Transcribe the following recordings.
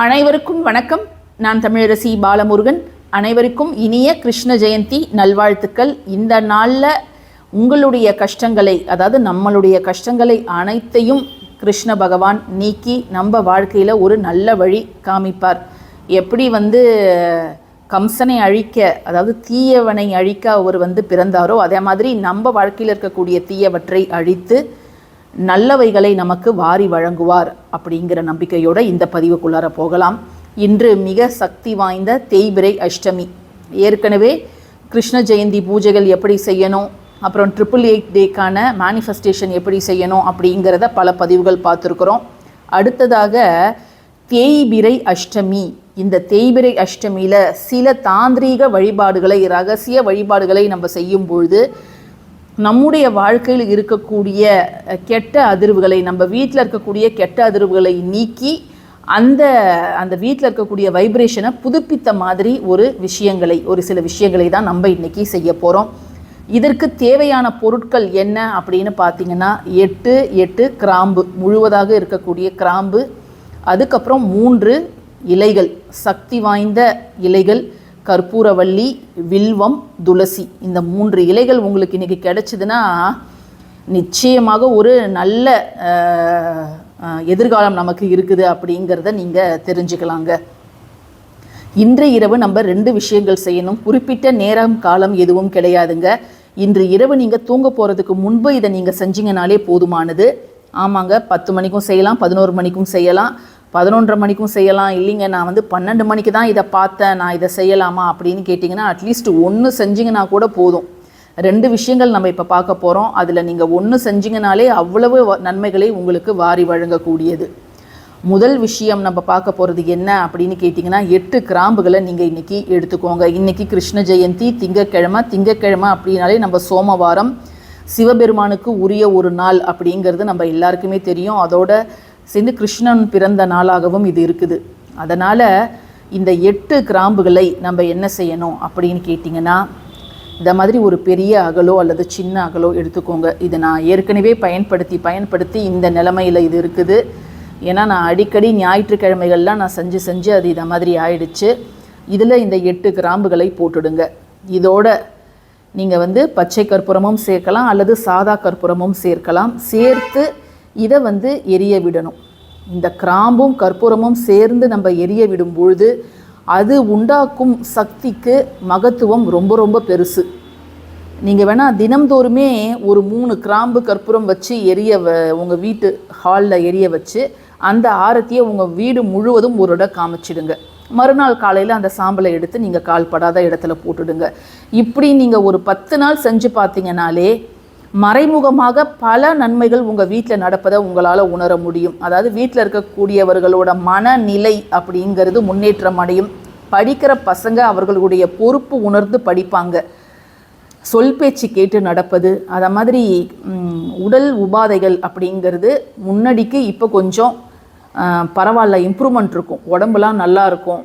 அனைவருக்கும் வணக்கம். நான் தமிழரசி பாலமுருகன். அனைவருக்கும் இனிய கிருஷ்ண ஜெயந்தி நல்வாழ்த்துக்கள். இந்த நாளில் உங்களுடைய கஷ்டங்களை அதாவது நம்மளுடைய கஷ்டங்களை அனைத்தையும் கிருஷ்ண பகவான் நீக்கி நம்ம வாழ்க்கையில் ஒரு நல்ல வழி காமிப்பார். எப்படி வந்து கம்சனை அழிக்க அதாவது தீயவனை அழிக்க அவர் வந்து பிறந்தாரோ அதே மாதிரி நம்ம வாழ்க்கையில் இருக்கக்கூடிய தீயவற்றை அழித்து நல்லவைகளை நமக்கு வாரி வழங்குவார் அப்படிங்கிற நம்பிக்கையோடு இந்த பதிவுக்குள்ளார போகலாம். இன்று மிக சக்தி வாய்ந்த தேய்பிரை அஷ்டமி. ஏற்கனவே கிருஷ்ண ஜெயந்தி பூஜைகள் எப்படி செய்யணும் அப்புறம் ட்ரிபிள் எயிட் டேக்கான மேனிஃபெஸ்டேஷன் எப்படி செய்யணும் அப்படிங்கிறத பல பதிவுகள் பார்த்துருக்குறோம். அடுத்ததாக தேய்பிரை அஷ்டமி. இந்த தேய்பிரை அஷ்டமியில் சில தாந்திரீக வழிபாடுகளை ரகசிய வழிபாடுகளை நம்ம செய்யும் பொழுது நம்முடைய வாழ்க்கையில் இருக்கக்கூடிய கெட்ட அதிர்வுகளை நம்ம வீட்டில் இருக்கக்கூடிய கெட்ட அதிர்வுகளை நீக்கி அந்த அந்த வீட்டில் இருக்கக்கூடிய வைப்ரேஷனை புதுப்பித்த மாதிரி ஒரு விஷயங்களை ஒரு சில விஷயங்களை தான் நம்ம இன்றைக்கி செய்ய போகிறோம் இதற்கு தேவையான பொருட்கள் என்ன அப்படின்னு பார்த்தீங்கன்னா எட்டு எட்டு கிராம்பு முழுவதாக இருக்கக்கூடிய கிராம்பு அதுக்கப்புறம் மூன்று இலைகள் சக்தி வாய்ந்த இலைகள் கற்பூரவள்ளி வில்வம் துளசி. இந்த மூன்று இலைகள் உங்களுக்கு இன்றைக்கி கிடைச்சிதுன்னா நிச்சயமாக ஒரு நல்ல எதிர்காலம் நமக்கு இருக்குது அப்படிங்கிறத நீங்கள் தெரிஞ்சுக்கலாங்க. இன்று இரவு நம்ம ரெண்டு விஷயங்கள் செய்யணும். குறிப்பிட்ட நேரம் காலம் எதுவும் கிடையாதுங்க. இன்று இரவு நீங்கள் தூங்க போகிறதுக்கு முன்பு இதை நீங்கள் செஞ்சீங்கனாலே போதுமானது. ஆமாங்க பத்து மணிக்கும் செய்யலாம் பதினோரு மணிக்கும் செய்யலாம். பதினொன்றரை மணிக்கும் செய்யலாம். இல்லைங்க நான் வந்து பன்னெண்டு மணிக்கு தான் இதை பார்த்தேன். நான் இதை செய்யலாமா அப்படின்னு கேட்டிங்கன்னா அட்லீஸ்ட் ஒன்று செஞ்சீங்கன்னா கூட போதும். ரெண்டு விஷயங்கள் நம்ம இப்போ பார்க்க போகிறோம் அதில் நீங்கள் ஒன்று செஞ்சிங்கனாலே அவ்வளவு வ- நன்மைகளை உங்களுக்கு வாரி வழங்கக்கூடியது. முதல் விஷயம் நம்ம பார்க்க போகிறது என்ன அப்படின்னு கேட்டிங்கன்னா எட்டு கிராம்புகளை நீங்கள் இன்றைக்கி எடுத்துக்கோங்க. இன்றைக்கி கிருஷ்ண ஜெயந்தி திங்கக்கிழமை திங்கக்கிழமை அப்படின்னாலே நம்ம சோமவாரம் சிவபெருமானுக்கு உரிய ஒரு நாள் அப்படிங்கிறது நம்ம எல்லாருக்குமே தெரியும். அதோட சேர்ந்து கிருஷ்ணன் பிறந்த நாளாகவும் இது இருக்குது. அதனால் இந்த எட்டு கிராம்புகளை நம்ம என்ன செய்யணும் அப்படின்னு கேட்டிங்கன்னா இந்த மாதிரி ஒரு பெரிய அகலோ அல்லது சின்ன அகலோ எடுத்துக்கோங்க. இது நான் ஏற்கனவே பயன்படுத்தி பயன்படுத்தி இந்த நிலமையில் இது இருக்குது. ஏன்னா நான் அடிக்கடி ஞாயிற்றுக்கிழமைகள்லாம் நான் செஞ்சு செஞ்சு அது இதை மாதிரி ஆயிடுச்சு. இதில் இந்த எட்டு கிராம்புகளை போட்டுடுங்க. இதோட நீங்கள் வந்து பச்சை கற்பூரமும் சேர்க்கலாம் அல்லது சாதா கற்பூரமும் சேர்க்கலாம். சேர்த்து இதை வந்து எரிய விடணும். இந்த கிராம்பும் கற்பூரமும் சேர்ந்து நம்ம எரிய விடும் பொழுது அது உண்டாக்கும் சக்திக்கு மகத்துவம் ரொம்ப ரொம்ப பெருசு. நீங்கள் வேணால் தினம்தோறுமே ஒரு மூணு கிராம்பு கற்பூரம் வச்சு எரிய வ உங்கள் வீட்டு ஹாலில் எரிய வச்சு அந்த ஆரத்தியை உங்கள் வீடு முழுவதும் ஒரு இடம் காமிச்சிடுங்க. மறுநாள் காலையில் அந்த சாம்பலை எடுத்து நீங்கள் கால்படாத இடத்துல போட்டுடுங்க. இப்படி நீங்கள் ஒரு பத்து நாள் செஞ்சு பார்த்தீங்கனாலே மறைமுகமாக பல நன்மைகள் உங்கள் வீட்டில் நடப்பதை உங்களால் உணர முடியும். அதாவது வீட்டில் இருக்கக்கூடியவர்களோட மனநிலை அப்படிங்கிறது முன்னேற்றம் அடையும். படிக்கிற பசங்க அவர்களுடைய பொறுப்பு உணர்ந்து படிப்பாங்க. சொல் பேச்சு கேட்டு நடப்பது அதை மாதிரி உடல் உபாதைகள் அப்படிங்கிறது முன்னாடிக்கு இப்போ கொஞ்சம் பரவாயில்ல இம்ப்ரூவ்மெண்ட் இருக்கும். உடம்புலாம் நல்லா இருக்கும்.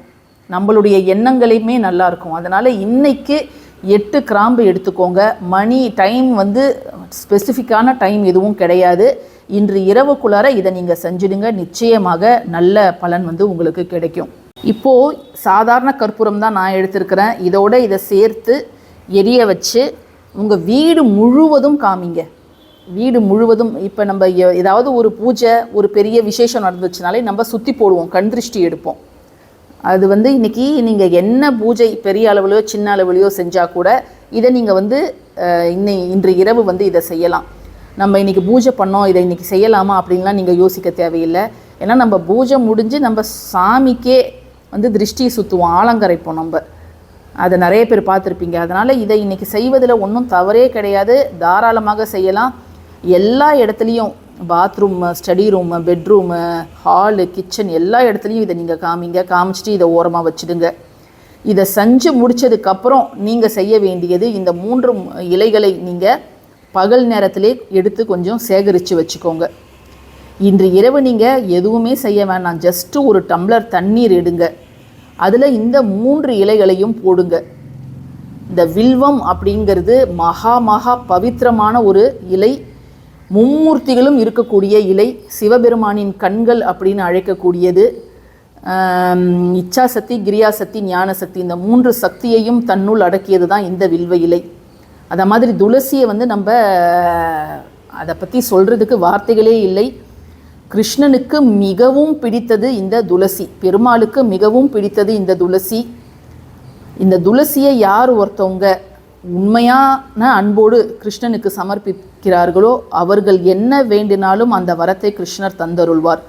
நம்மளுடைய எண்ணங்களையுமே நல்லா இருக்கும். அதனால் இன்னைக்கு எட்டு கிராம்பு எடுத்துக்கோங்க. மணி டைம் வந்து ஸ்பெசிஃபிக்கான டைம் எதுவும் கிடையாது. இன்று இரவுக்குள்ளார இதை நீங்கள் செஞ்சிடுங்க. நிச்சயமாக நல்ல பலன் வந்து உங்களுக்கு கிடைக்கும். இப்போது சாதாரண கற்பூரம் தான் நான் எடுத்திருக்கிறேன். இதோட இதை சேர்த்து எரிய வச்சு உங்கள் வீடு முழுவதும் காமிங்க. வீடு முழுவதும் இப்போ நம்ம எ- ஏதாவது ஒரு பூஜை ஒரு பெரிய விசேஷம் நடந்துச்சுனாலே நம்ம சுற்றி போடுவோம். கண் திருஷ்டி எடுப்போம். அது வந்து இன்றைக்கி நீங்கள் என்ன பூஜை பெரிய அளவுலையோ சின்ன அளவுலையோ செஞ்சால் கூட இதை நீங்கள் வந்து இன்னை இன்று இரவு வந்து இதை செய்யலாம். நம்ம இன்னைக்கு பூஜை பண்ணோம் இதை இன்றைக்கி செய்யலாமா அப்படின்லாம் நீங்கள் யோசிக்க தேவையில்லை. ஏன்னா நம்ம பூஜை முடிஞ்சு நம்ம சாமிக்கே வந்து திருஷ்டி சுற்றுவோம் ஆலங்கரைப்போம் நம்ம. அதை நிறைய பேர் பார்த்துருப்பீங்க. அதனால் இதை இன்றைக்கி செய்வதில் ஒன்றும் தவறே கிடையாது. தாராளமாக செய்யலாம். எல்லா இடத்துலையும் bathroom study room bedroom hall kitchen எல்லா இடத்துலையும் இதை நீங்கள் காமிங்க. காமிச்சிட்டு இதை ஓரமாக வச்சுடுங்க. இதை செஞ்சு முடிச்சதுக்கப்புறம் நீங்கள் செய்ய வேண்டியது இந்த மூன்று இலைகளை நீங்கள் பகல் நேரத்திலே எடுத்து கொஞ்சம் சேகரித்து வச்சுக்கோங்க. இன்று இரவு நீங்கள் எதுவுமே செய்ய வேணாம். ஜஸ்ட்டு ஒரு டம்ளர் தண்ணீர் எடுங்க. அதில் இந்த மூன்று இலைகளையும் போடுங்க. இந்த வில்வம் அப்படிங்கிறது மகா மகா பவித்திரமான ஒரு இலை. மும்மூர்த்திகளும் இருக்கக்கூடிய இலை சிவபெருமானின் கண்கள் அப்படின்னு அழைக்கக்கூடியது. இச்சாசக்தி கிரியாசக்தி ஞானசக்தி இந்த மூன்று சக்தியையும் தன்னுள் அடக்கியது தான் இந்த வில்வ இலை. அதை மாதிரி துளசியை வந்து நம்ம அதை பற்றி சொல்கிறதுக்கு வார்த்தைகளே இல்லை. கிருஷ்ணனுக்கு மிகவும் பிடித்தது இந்த துளசி பெருமாளுக்கு மிகவும் பிடித்தது இந்த துளசி. இந்த துளசியை யார் ஒருத்தவங்க உண்மையான அன்போடு கிருஷ்ணனுக்கு சமர்ப்பிக்கிறார்களோ அவர்கள் என்ன வேண்டினாலும் அந்த வரத்தை கிருஷ்ணர் தந்தருள்வார்.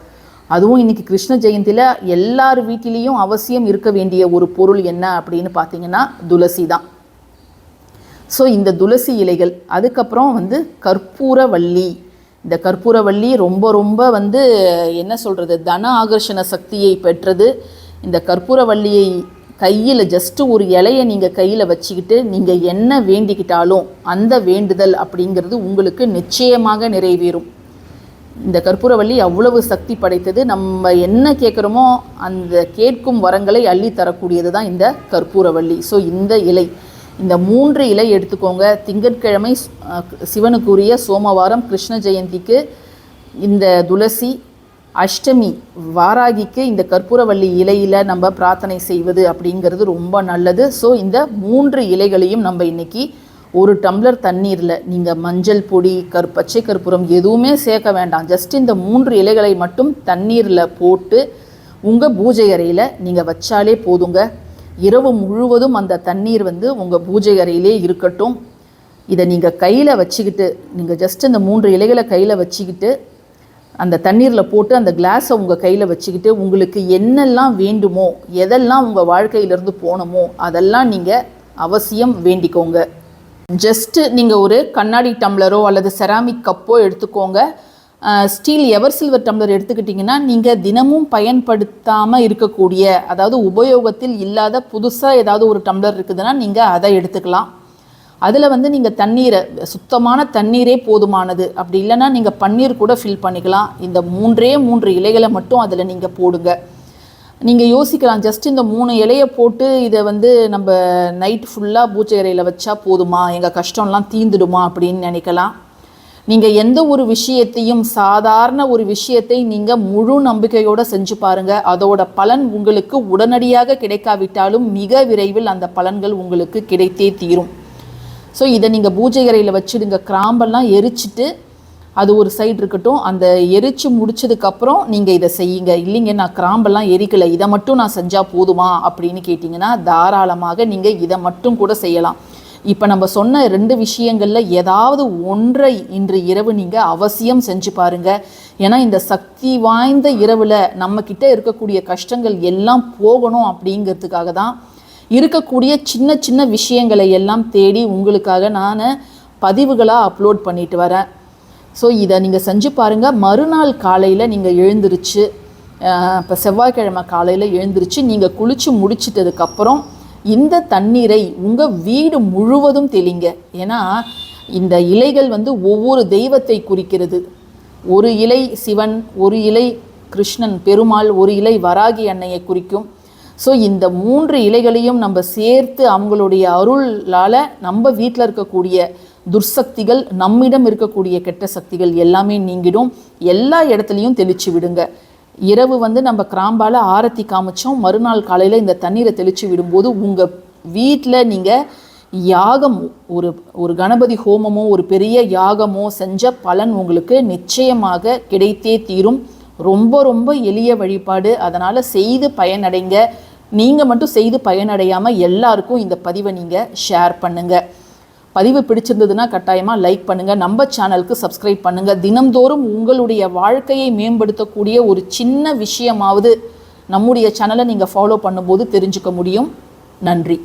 அதுவும் இன்னைக்கு கிருஷ்ண ஜெயந்தியில் எல்லார் வீட்டிலையும் அவசியம் இருக்க வேண்டிய ஒரு பொருள் என்ன அப்படின்னு பார்த்தீங்கன்னா துளசி தான். ஸோ இந்த துளசி இலைகள் அதுக்கப்புறம் வந்து கற்பூரவள்ளி. இந்த கற்பூரவள்ளி ரொம்ப ரொம்ப வந்து என்ன சொல்கிறது தன ஆகர்ஷண சக்தியை பெற்றது. இந்த கற்பூரவள்ளியை கையில் ஜஸ்ட்டு ஒரு இலையை நீங்கள் கையில் வச்சுக்கிட்டு நீங்கள் என்ன வேண்டிக்கிட்டாலும் அந்த வேண்டுதல் அப்படிங்கிறது உங்களுக்கு நிச்சயமாக நிறைவேறும். இந்த கற்பூரவள்ளி அவ்வளவு சக்தி படைத்தது. நம்ம என்ன கேட்குறோமோ அந்த கேட்கும் வரங்களை அள்ளி தரக்கூடியது தான் இந்த கற்பூரவள்ளி. ஸோ இந்த இலை இந்த மூன்று இலை எடுத்துக்கோங்க. திங்கட்கிழமை சிவனுக்குரிய சோமவாரம் கிருஷ்ண ஜெயந்திக்கு இந்த துளசி அஷ்டமி வாராகிக்கு இந்த கற்பூரவள்ளி இலையில் நம்ம பிரார்த்தனை செய்வது அப்படிங்கிறது ரொம்ப நல்லது. ஸோ இந்த மூன்று இலைகளையும் நம்ம இன்னைக்கு ஒரு டம்ளர் தண்ணீரில் நீங்கள் மஞ்சள் பொடி கரு பச்சை கற்பூரம் எதுவுமே சேர்க்க வேண்டாம். ஜஸ்ட் இந்த மூன்று இலைகளை மட்டும் தண்ணீரில் போட்டு உங்கள் பூஜை அறையில் நீங்கள் வச்சாலே போதுங்க. இரவு முழுவதும் அந்த தண்ணீர் வந்து உங்கள் பூஜை அறையிலே இருக்கட்டும். இதை நீங்கள் கையில் வச்சுக்கிட்டு நீங்கள் ஜஸ்ட் இந்த மூன்று இலைகளை கையில் வச்சுக்கிட்டு அந்த தண்ணீரில் போட்டு அந்த கிளாஸை உங்கள் கையில் வச்சுக்கிட்டு உங்களுக்கு என்னெல்லாம் வேண்டுமோ எதெல்லாம் உங்கள் வாழ்க்கையிலேருந்து போகணுமோ அதெல்லாம் நீங்கள் அவசியம் வேண்டிக்கோங்க. ஜஸ்ட்டு நீங்கள் ஒரு கண்ணாடி டம்ளரோ அல்லது செராமிக் கப்போ எடுத்துக்கோங்க. ஸ்டீல் எவர் சில்வர் டம்ளர் எடுத்துக்கிட்டிங்கன்னா நீங்கள் தினமும் பயன்படுத்தாமல் இருக்கக்கூடிய அதாவது உபயோகத்தில் இல்லாத புதுசாக ஏதாவது ஒரு டம்ளர் இருக்குதுன்னா நீங்கள் அதை எடுத்துக்கலாம். அதில் வந்து நீங்கள் தண்ணீரை சுத்தமான தண்ணீரே போதுமானது. அப்படி இல்லைன்னா நீங்கள் பன்னீர் கூட ஃபில் பண்ணிக்கலாம். இந்த மூன்றே மூன்று இலைகளை மட்டும் அதில் நீங்கள் போடுங்க. நீங்கள் யோசிக்கலாம் ஜஸ்ட் இந்த மூணு இலையை போட்டு இதை வந்து நம்ம நைட் ஃபுல்லாக பூச்சை அறையில் வச்சா போதுமா? எங்கள் கஷ்டம்லாம் தீந்துடுமா அப்படின்னு நினைக்கலாம். நீங்கள் எந்த ஒரு விஷயத்தையும் சாதாரண ஒரு விஷயத்தை நீங்கள் முழு நம்பிக்கையோடு செஞ்சு பாருங்கள் அதோட பலன் உங்களுக்கு உடனடியாக கிடைக்காவிட்டாலும் மிக விரைவில் அந்த பலன்கள் உங்களுக்கு கிடைத்தே தீரும். ஸோ இதை நீங்கள் பூஜை அறையில் வச்சுடுங்க. கிராம்பெல்லாம் எரிச்சிட்டு அது ஒரு சைடு இருக்கட்டும். அந்த எரிச்சு முடிச்சதுக்கப்புறம் நீங்கள் இதை செய்யுங்க. இல்லைங்க நான் கிராம்பெல்லாம் எரிக்கலை. இதை மட்டும் நான் செஞ்சால் போதுமா? அப்படின்னு கேட்டிங்கன்னா தாராளமாக நீங்கள் இதை மட்டும் கூட செய்யலாம். இப்போ நம்ம சொன்ன ரெண்டு விஷயங்களில் ஏதாவது ஒன்றை இன்று இரவு நீங்கள் அவசியம் செஞ்சு பாருங்க. ஏன்னா இந்த சக்தி வாய்ந்த இரவில் நம்மக்கிட்ட இருக்கக்கூடிய கஷ்டங்கள் எல்லாம் போகணும் அப்படிங்கிறதுக்காக தான் இருக்கக்கூடிய சின்ன சின்ன விஷயங்களை எல்லாம் தேடி உங்களுக்காக நான் பதிவுகளாக அப்லோட் பண்ணிட்டு வரேன். ஸோ இதை நீங்கள் செஞ்சு பாருங்கள் மறுநாள் காலையில் நீங்கள் எழுந்திருச்சு இப்போ செவ்வாய்க்கிழமை காலையில் எழுந்திருச்சு நீங்கள் குளித்து முடிச்சிட்டதுக்கப்புறம் இந்த தண்ணீரை உங்கள் வீடு முழுவதும் தெளிங்க. ஏன்னா இந்த இலைகள் வந்து ஒவ்வொரு தெய்வத்தை குறிக்கிறது. ஒரு இலை சிவன் ஒரு இலை கிருஷ்ணன் பெருமாள் ஒரு இலை வராகி அன்னையை குறிக்கும். ஸோ இந்த மூன்று இலைகளையும் நம்ம சேர்த்து அவங்களுடைய அருளால் நம்ம வீட்டில் இருக்கக்கூடிய துர்சக்திகள் நம்மிடம் இருக்கக்கூடிய கெட்ட சக்திகள் எல்லாமே நீங்கிடும். எல்லா இடத்துலையும் தெளிச்சு விடுங்க. இரவு வந்து நம்ம கிராம்பால் ஆரத்தி காமிச்சோம். மறுநாள் காலையில் இந்த தண்ணீரை தெளிச்சு விடும்போது உங்கள் வீட்டில் நீங்கள் யாகம் ஒரு ஒரு கணபதி ஹோமமோ ஒரு பெரிய யாகமோ செஞ்ச பலன் உங்களுக்கு நிச்சயமாக கிடைத்தே தீரும். ரொம்ப ரொம்ப எளிய வழிபாடு. அதனால் செய்து பயனடைங்க. நீங்கள் மட்டும் செய்து பயனடையாமல் எல்லாருக்கும் இந்த பதிவை நீங்கள் ஷேர் பண்ணுங்கள் பதிவு பிடிச்சிருந்ததுன்னா கட்டாயமாக லைக் பண்ணுங்கள் நம்ம சேனலுக்கு சப்ஸ்கிரைப் பண்ணுங்கள் தினம்தோறும் உங்களுடைய வாழ்க்கையை மேம்படுத்தக்கூடிய ஒரு சின்ன விஷயமாவது நம்முடைய சேனலை நீங்கள் ஃபாலோ பண்ணும்போது தெரிஞ்சுக்க முடியும். நன்றி.